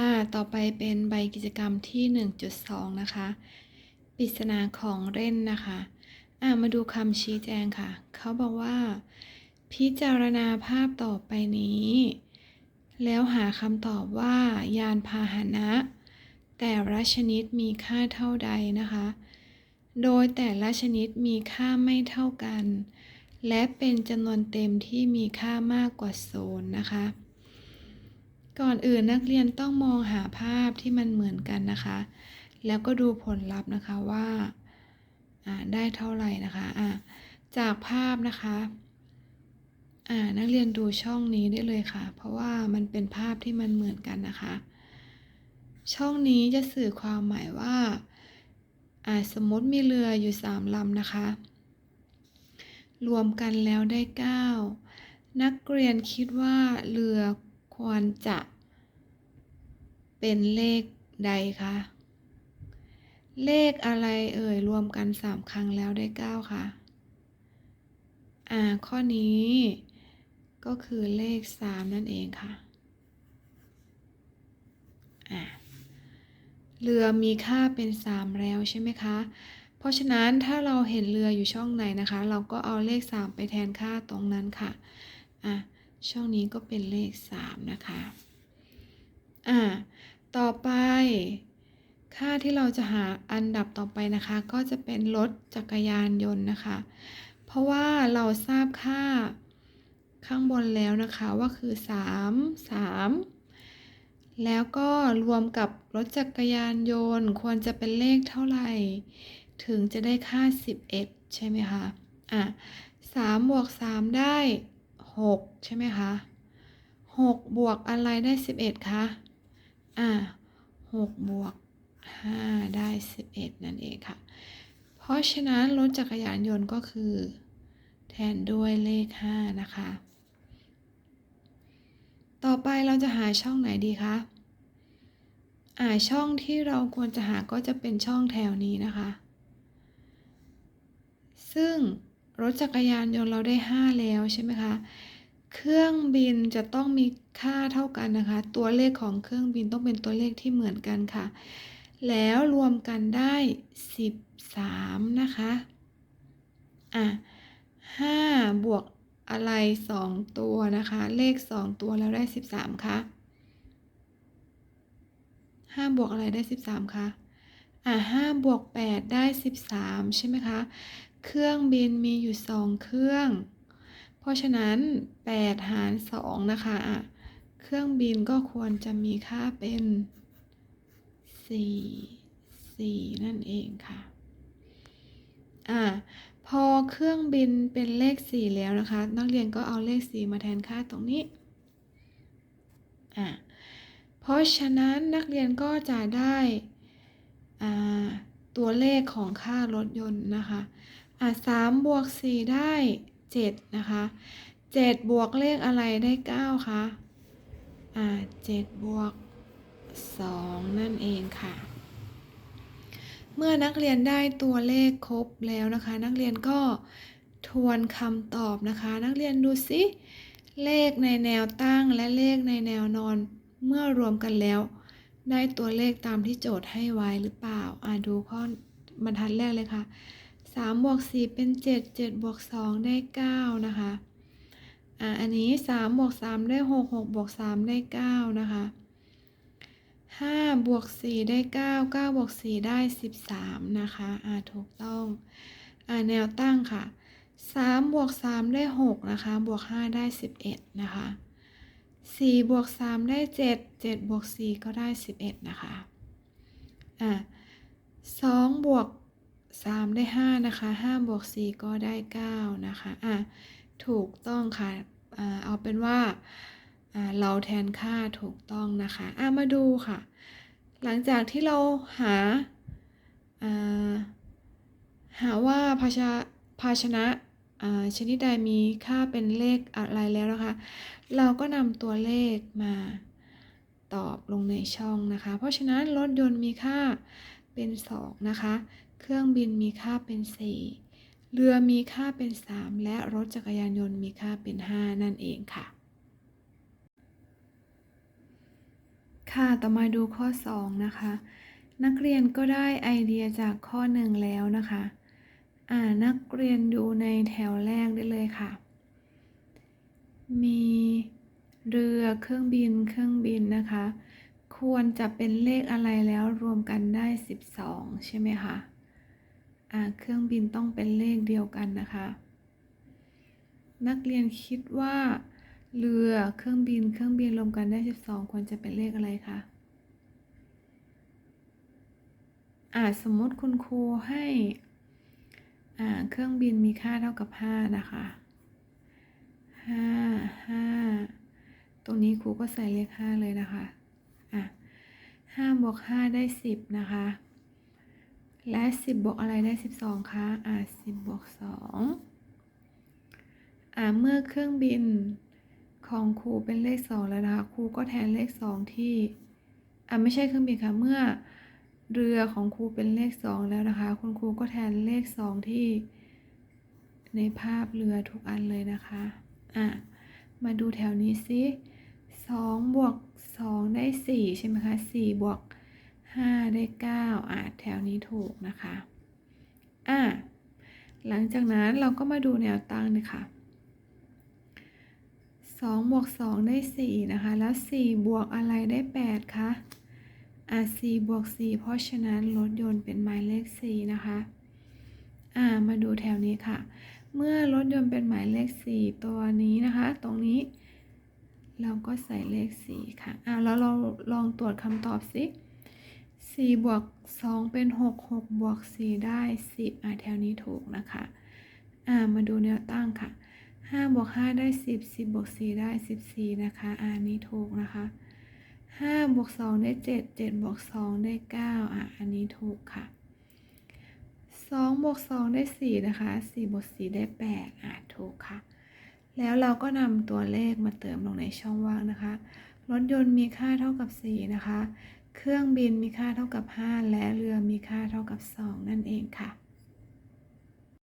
ค่ะ ต่อไปเป็นใบกิจกรรมที่ 1.2 นะคะ ปริศนาของเล่นนะคะ อ่ามาดูคำชี้แจงค่ะ เขาบอกว่า พิจารณาภาพต่อไปนี้ แล้วหาคำตอบว่ายานพาหนะ แต่ละชนิดมีค่าเท่าใดนะคะ โดยแต่ละชนิดมีค่าไม่เท่ากัน และเป็นจำนวนเต็มที่มีค่ามากกว่าศูนย์นะคะ ก่อนอื่นนักเรียนต้องมองหาภาพที่มันเหมือนกันนะคะ แล้วก็ดูผลลัพธ์นะคะว่าได้เท่าไหร่นะคะอ่าจากภาพนะคะนักเรียนดูช่องนี้ได้เลยค่ะ เพราะว่ามันเป็นภาพที่มันเหมือนกันนะคะ ช่องนี้จะสื่อความหมายว่าอ่าสมมติมีเรืออยู่สามลำนะคะ รวมกันแล้วได้เก้านักเรียนคิดว่าเรือ ควรจะเป็นเลขใดคะ เลขอะไรเอ่ย รวมกันสามครั้งแล้วได้เก้าค่ะ อ่า ข้อนี้ก็คือเลขสามนั่นเองค่ะ อ่า เรือมีค่าเป็นสามแล้วใช่ไหมคะ เพราะฉะนั้นถ้าเราเห็นเรืออยู่ช่องไหนนะคะ เราก็เอาเลขสามไปแทนค่าตรงนั้นค่ะ อะ ช่องนี้ก็เป็นเลข 3 นะคะ อ่า ต่อไป ค่าที่เราจะหาอันดับต่อไปนะคะ ก็จะเป็นรถจักรยานยนต์นะคะ เพราะว่าเราทราบค่าข้างบนแล้วนะคะว่าคือ 3 3 แล้วก็รวมกับรถจักรยานยนต์ควรจะเป็นเลขเท่าไหร่ ถึงจะได้ค่า 11 ใช่ไหมคะ อะ3บวก3ได้ หกใช่ไหมคะหกบวกอะไรได้สิบเอ็ดคะ อ่าหกบวกห้าได้สิบเอ็ดนั่นเองค่ะ เพราะฉะนั้นรถจักรยานยนต์ก็คือ แทนด้วยเลขห้านะคะ ต่อไปเราจะหาช่องไหนดีคะอ่าช่องที่เราควรจะหาก็จะเป็นช่องแถวนี้นะคะ ซึ่งรถจักรยานยนต์เราได้ 5 แล้วใช่ไหมคะ เครื่องบินจะต้องมีค่าเท่ากันนะคะ ตัวเลขของเครื่องบินต้องเป็นตัวเลขที่เหมือนกันค่ะ แล้วรวมกันได้ 13 นะคะ อะ5บวกอะไร 2 ตัวนะคะ เลข 2 ตัวแล้วได้ 13คะ5บวกอะไรได้ 13คะอะ5บวก8ได้ 13 ใช่ไหมคะ เครื่องบินมีอยู่สองเครื่อง เพราะฉะนั้น 8 หาร 2 นะคะอะเครื่องบินก็ควรจะมีค่าเป็น 4 4 นั่นเองค่ะ อะพอเครื่องบินเป็นเลข 4 แล้วนะคะ นักเรียนก็เอาเลข 4 มาแทนค่าตรงนี้ อะเพราะฉะนั้นนักเรียนก็จะได้ตัวเลขของค่ารถยนต์นะคะ อะสามบวกสี่ได้ เจ็ดนะคะเจ็ดบวกเลขอะไรได้เก้าคะอ่าเจ็ดบวกสองนั่นเองค่ะ เมื่อนักเรียนได้ตัวเลขครบแล้วนะคะ นักเรียนก็ทวนคำตอบนะคะ นักเรียนดูสิเลขในแนวตั้งและเลขในแนวนอนเมื่อรวมกันแล้ว ได้ตัวเลขตามที่โจทย์ให้ไว้หรือเปล่า อ่าดูข้อบรรทัดแรกเลยค่ะ สามบวกสี่เป็นเจ็ดเจ็ดบวกสองได้เก้านะคะอ่าอันนี้สามบวกสามได้หกหกบวกสามได้เก้านะคะห้าบวกสี่ได้เก้าเก้าบวกสี่ได้สิบสามนะคะอ่าถูกต้องอ่าแนวตั้งค่ะสามบวกสามได้หกนะคะบวกห้าได้สิบเอ็ดนะคะสี่บวกสามได้เจ็ดเจ็ดบวกสี่ก็ได้สิบเอ็ดนะคะอ่าสองบวก 3 ได้ 5 นะคะ5บวก4ก็ได้ 9 นะคะอะถูกต้องค่ะอ่าเอาเป็นว่าเราแทนค่าถูกต้องนะคะอะมาดูค่ะ หลังจากที่เราหาาหาว่าภาชภาชนะชนิดใดมีค่าเป็นเลขอะไรแล้วนะคะ เราก็นำตัวเลขมาตอบลงในช่องนะคะ เพราะฉะนั้นรถยนต์มีค่าเป็น 2 นะคะ เครื่องบินมีค่าเป็น 4 เรือมีค่าเป็น 3 และรถจักรยานยนต์มีค่าเป็น 5 นั่นเองค่ะ ค่ะ ต่อมาดูข้อ 2 นะคะ นักเรียนก็ได้ไอเดียจากข้อ 1 แล้วนะคะ อ่า นักเรียนดูในแถวแรกได้เลยค่ะ มีเรือเครื่องบินเครื่องบินนะคะ ควรจะเป็นเลขอะไรแล้วรวมกันได้ 12 ใช่ไหมคะ เครื่องบินต้องเป็นเลขเดียวกันนะคะ นักเรียนคิดว่าเรือเครื่องบินเครื่องบินรวมกันได้ 12 ควรจะเป็นเลขอะไรคะอ่าสมมติคุณครูให้อ่าเครื่องบินมีค่าเท่ากับ 5 นะคะ 5 5 ตรงนี้ครูก็ใส่เลข 5 เลยนะคะอะ5บวก5ได้ 10 นะคะ และ10บวกอะไรได้12คะอ่า10บวก2อ่าเมื่อเครื่องบินของครูเป็นเลข2แล้วนะคะครูก็แทนเลข2ที่อ่าไม่ใช่เครื่องบินค่ะเมื่อเรือของครูเป็นเลข2แล้วนะคะ คุณครูก็แทนเลข2ที่ ในภาพเรือทุกอันเลยนะคะอะมาดูแถวนี้สิ2บวก2ได้4ใช่ไหมคะ4บวก 5ได้9อะแถวนี้ถูกนะคะอะหลังจากนั้นเราก็มาดูแนวตั้งเลยค่ะ2บวก2ได้4นะคะ แล้ว4บวกอะไรได้8คะอะ4บวก4เพราะฉะนั้นรถยนต์เป็นหมายเลข4นะคะอ่ามาดูแถวนี้ค่ะ เมื่อรถยนต์เป็นหมายเลข4ตัวนี้นะคะ ตรงนี้ เราก็ใส่เลข4ค่ะอ่าแล้วเราลองตรวจคำตอบสิ4 บวก2เป็น6 6บวก4ได้10อ่าแถวนี้ถูกนะคะ อ่ามาดูแนวตั้งค่ะ5บวก5ได้10 10บวก4ได้14นะคะอ่านี้ถูกนะคะ5บวก2ได้7 7บวก2ได้9อ่าอันนี้ถูกค่ะ2บวก2ได้4นะคะ4บวก4ได้8อ่าถูกค่ะ แล้วเราก็นำตัวเลขมาเติมลงในช่องว่างนะคะ รถยนต์มีค่าเท่ากับ4นะคะ เครื่องบินมีค่าเท่ากับ 5 และเรือมีค่าเท่ากับ 2 นั่นเองค่ะ